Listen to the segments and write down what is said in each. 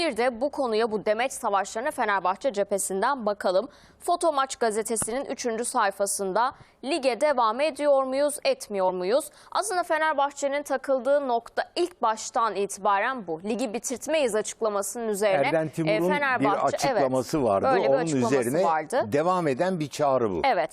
Bir de bu konuya bu demeç savaşlarına Fenerbahçe cephesinden bakalım. Foto Maç gazetesinin 3. sayfasında lige devam ediyor muyuz, etmiyor muyuz? Aslında Fenerbahçe'nin takıldığı nokta ilk baştan itibaren bu. Ligi bitirtmeyiz açıklamasının üzerine. Erden e, Timur'un bir açıklaması evet, vardı. Böyle bir Onun açıklaması üzerine vardı. devam eden bir çağrı bu. Evet.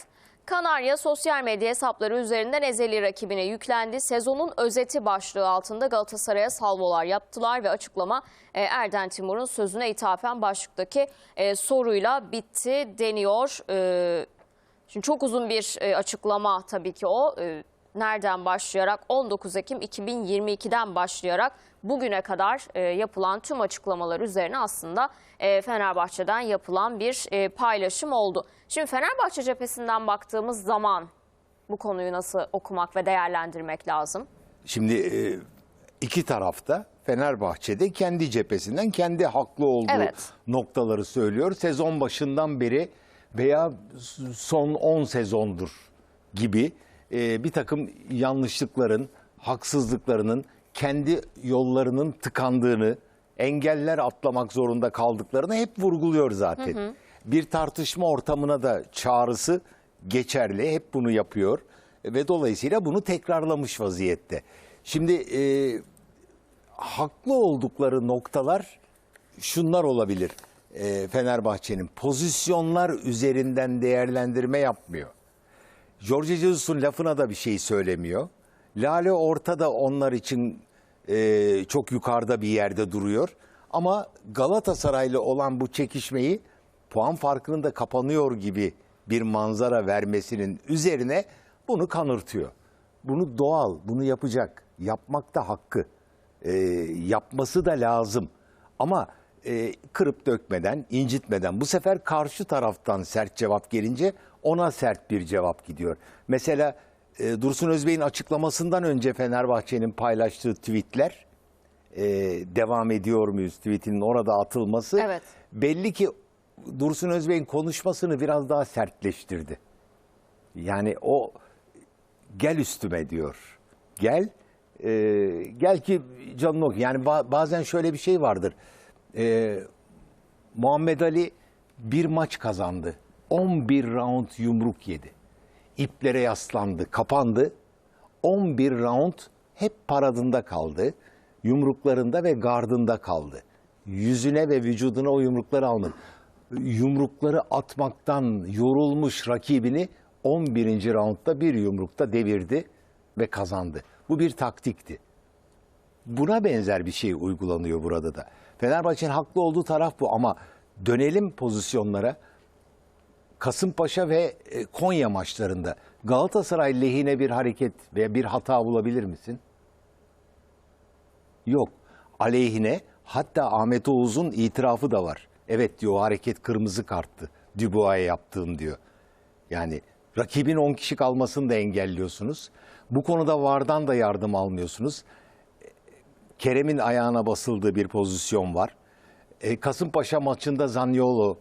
Kanarya sosyal medya hesapları üzerinden ezeli rakibine yüklendi. Sezonun özeti başlığı altında Galatasaray'a salvolar yaptılar ve açıklama e, Erden Timur'un sözüne ithafen başlıktaki e, soruyla bitti deniyor. E, Şimdi çok uzun bir açıklama tabii ki o. Nereden başlayarak 19 Ekim 2022'den başlayarak bugüne kadar e, yapılan tüm açıklamalar üzerine aslında e, Fenerbahçe'den yapılan bir e, paylaşım oldu. Şimdi Fenerbahçe cephesinden baktığımız zaman bu konuyu nasıl okumak ve değerlendirmek lazım? Şimdi e, iki tarafta Fenerbahçe'de kendi cephesinden kendi haklı olduğu Evet. noktaları söylüyor. Sezon başından beri veya son 10 sezondur gibi e, bir takım yanlışlıkların, haksızlıklarının kendi yollarının tıkandığını, engeller atlamak zorunda kaldıklarını hep vurguluyor zaten. Bir tartışma ortamına da çağrısı geçerli, hep bunu yapıyor ve dolayısıyla bunu tekrarlamış vaziyette. Şimdi e, haklı oldukları noktalar şunlar olabilir. E, Fenerbahçe'nin pozisyonlar üzerinden değerlendirme yapmıyor. Jorge Jesus'un lafına da bir şey söylemiyor. Lale ortada onlar için e, çok yukarıda bir yerde duruyor. Ama Galatasaray'la olan bu çekişmeyi puan farkının da kapanıyor gibi bir manzara vermesinin üzerine bunu kanırtıyor. Bunu doğal, bunu yapacak, yapmak da hakkı. E, yapması da lazım. Ama e, kırıp dökmeden, incitmeden bu sefer karşı taraftan sert cevap gelince ona sert bir cevap gidiyor. Mesela e, Dursun Özbey'in açıklamasından önce Fenerbahçe'nin paylaştığı tweetler e, devam ediyor muyuz tweetinin orada atılması Evet. belli ki Dursun Özbey'in konuşmasını biraz daha sertleştirdi. Yani o gel üstüme diyor. Gel e, gel ki canını oku. Yani ba- bazen şöyle bir şey vardır. E, Muhammed Ali bir maç kazandı. 11 round yumruk yedi. İplere yaslandı, kapandı. 11 round hep paradında kaldı. Yumruklarında ve gardında kaldı. Yüzüne ve vücuduna o yumrukları almadı. Yumrukları atmaktan yorulmuş rakibini 11. roundda bir yumrukta devirdi ve kazandı. Bu bir taktikti. Buna benzer bir şey uygulanıyor burada da. Fenerbahçe'nin haklı olduğu taraf bu ama dönelim pozisyonlara. Kasımpaşa ve e, Konya maçlarında Galatasaray lehine bir hareket veya bir hata bulabilir misin? Yok. Aleyhine hatta Ahmet Oğuz'un itirafı da var. Evet diyor o hareket kırmızı karttı. Dubois'a yaptığım diyor. Yani rakibin 10 kişi kalmasını da engelliyorsunuz. Bu konuda VAR'dan da yardım almıyorsunuz. Kerem'in ayağına basıldığı bir pozisyon var. E, Kasımpaşa maçında Zaniolo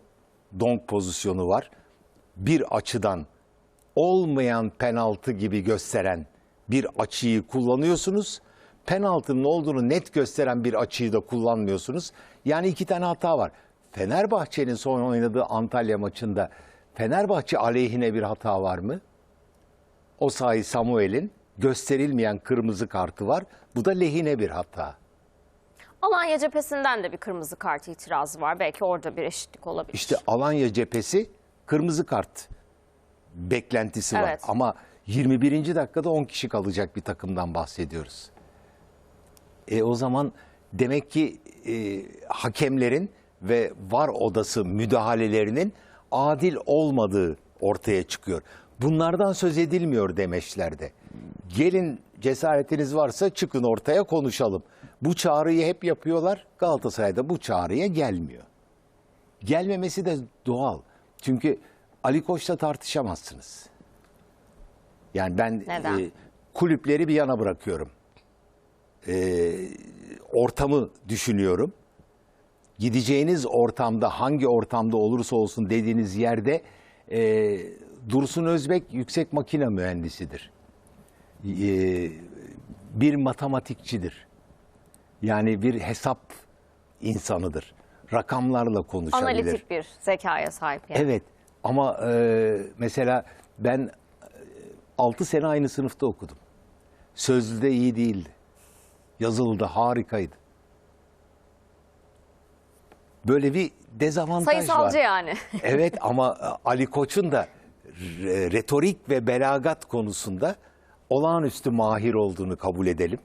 donk pozisyonu var. Bir açıdan olmayan penaltı gibi gösteren bir açıyı kullanıyorsunuz. Penaltının olduğunu net gösteren bir açıyı da kullanmıyorsunuz. Yani iki tane hata var. Fenerbahçe'nin son oynadığı Antalya maçında Fenerbahçe aleyhine bir hata var mı? O sahi Samuel'in gösterilmeyen kırmızı kartı var. Bu da lehine bir hata. Alanya cephesinden de bir kırmızı kart itirazı var. Belki orada bir eşitlik olabilir. İşte Alanya cephesi kırmızı kart beklentisi var. Evet. Ama 21. dakikada 10 kişi kalacak bir takımdan bahsediyoruz. E o zaman demek ki e, hakemlerin ve var odası müdahalelerinin adil olmadığı ortaya çıkıyor. Bunlardan söz edilmiyor demeçlerde. Gelin cesaretiniz varsa çıkın ortaya konuşalım. Bu çağrıyı hep yapıyorlar. Galatasaray'da bu çağrıya gelmiyor. Gelmemesi de doğal. Çünkü Ali Koç'la tartışamazsınız. Yani ben Neden? e, kulüpleri bir yana bırakıyorum. E, ortamı düşünüyorum. Gideceğiniz ortamda hangi ortamda olursa olsun dediğiniz yerde e, Dursun Özbek yüksek makine mühendisidir. E, bir matematikçidir. Yani bir hesap insanıdır. Rakamlarla konuşabilir. Analitik bir zekaya sahip yani. Evet ama e, mesela ben 6 sene aynı sınıfta okudum. Sözlüde iyi değildi. Yazılıda harikaydı. Böyle bir dezavantaj Sayısalcı var. yani. Evet ama e, Ali Koç'un da re- retorik ve belagat konusunda olağanüstü mahir olduğunu kabul edelim.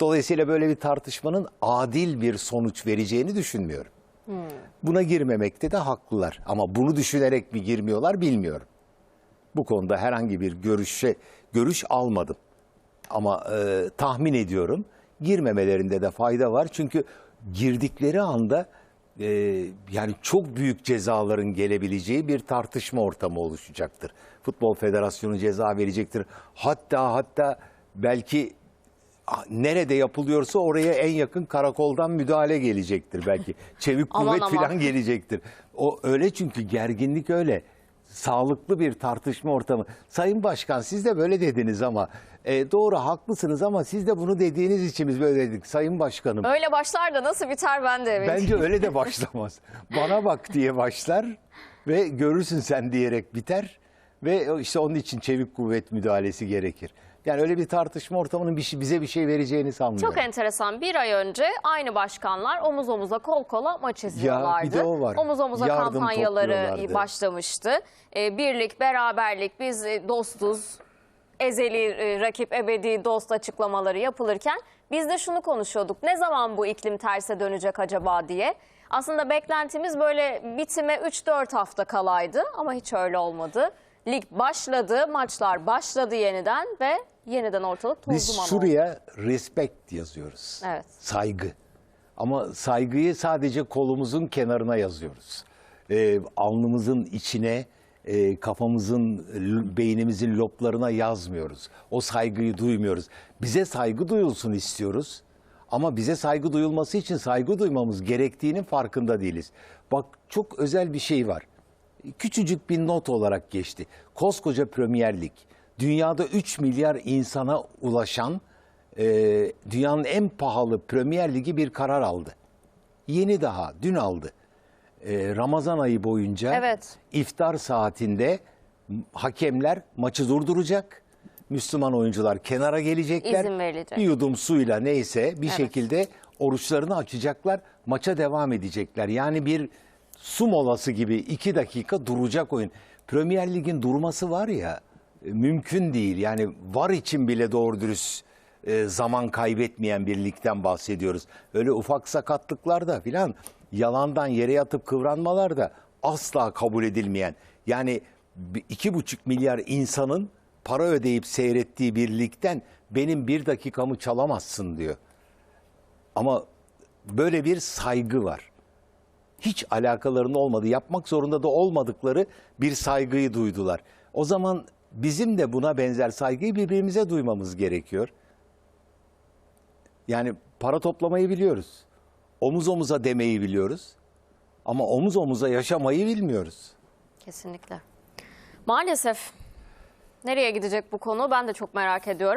Dolayısıyla böyle bir tartışmanın adil bir sonuç vereceğini düşünmüyorum. Buna girmemekte de haklılar. Ama bunu düşünerek mi girmiyorlar bilmiyorum. Bu konuda herhangi bir görüşe görüş almadım. Ama e, tahmin ediyorum girmemelerinde de fayda var. Çünkü girdikleri anda e, yani çok büyük cezaların gelebileceği bir tartışma ortamı oluşacaktır. Futbol Federasyonu ceza verecektir. Hatta hatta belki nerede yapılıyorsa oraya en yakın karakoldan müdahale gelecektir belki. Çevik kuvvet aman. falan gelecektir. O öyle çünkü gerginlik öyle. Sağlıklı bir tartışma ortamı. Sayın Başkan siz de böyle dediniz ama e, doğru haklısınız ama siz de bunu dediğiniz için biz böyle dedik. Sayın Başkanım Öyle başlar da nasıl biter ben de bence öyle de başlamaz. Bana bak diye başlar ve görürsün sen diyerek biter ve işte onun için çevik kuvvet müdahalesi gerekir. Yani öyle bir tartışma ortamının bir şey, bize bir şey vereceğini sanmıyorum. Çok enteresan. Bir ay önce aynı başkanlar omuz omuza kol kola maç izliyorlardı. de o var. Omuz omuza Yardım kampanyaları başlamıştı. Ee, birlik, beraberlik, biz e, dostuz, ezeli e, rakip, ebedi dost açıklamaları yapılırken biz de şunu konuşuyorduk. Ne zaman bu iklim terse dönecek acaba diye. Aslında beklentimiz böyle bitime 3-4 hafta kalaydı ama hiç öyle olmadı. Lig başladı, maçlar başladı yeniden ve yeniden ortalık toz Biz oldu. şuraya respect yazıyoruz. Evet. Saygı. Ama saygıyı sadece kolumuzun kenarına yazıyoruz. Ee, alnımızın içine, e, kafamızın, beynimizin loblarına yazmıyoruz. O saygıyı duymuyoruz. Bize saygı duyulsun istiyoruz. Ama bize saygı duyulması için saygı duymamız gerektiğinin farkında değiliz. Bak çok özel bir şey var. Küçücük bir not olarak geçti. Koskoca Premier Lig. Dünyada 3 milyar insana ulaşan e, dünyanın en pahalı Premier Ligi bir karar aldı. Yeni daha, dün aldı. E, Ramazan ayı boyunca Evet. iftar saatinde hakemler maçı durduracak. Müslüman oyuncular kenara gelecekler. İzin verilecek. Bir yudum suyla neyse bir şekilde oruçlarını açacaklar. Maça devam edecekler. Yani bir su molası gibi iki dakika duracak oyun. Premier Lig'in durması var ya mümkün değil. Yani var için bile doğru dürüst e, zaman kaybetmeyen bir ligden bahsediyoruz. Öyle ufak sakatlıklarda filan yalandan yere yatıp kıvranmalar da asla kabul edilmeyen. Yani iki buçuk milyar insanın para ödeyip seyrettiği bir ligden benim bir dakikamı çalamazsın diyor. Ama böyle bir saygı var. Hiç alakalarının olmadığı, yapmak zorunda da olmadıkları bir saygıyı duydular. O zaman bizim de buna benzer saygıyı birbirimize duymamız gerekiyor. Yani para toplamayı biliyoruz. Omuz omuza demeyi biliyoruz. Ama omuz omuza yaşamayı bilmiyoruz. Kesinlikle. Maalesef nereye gidecek bu konu ben de çok merak ediyorum.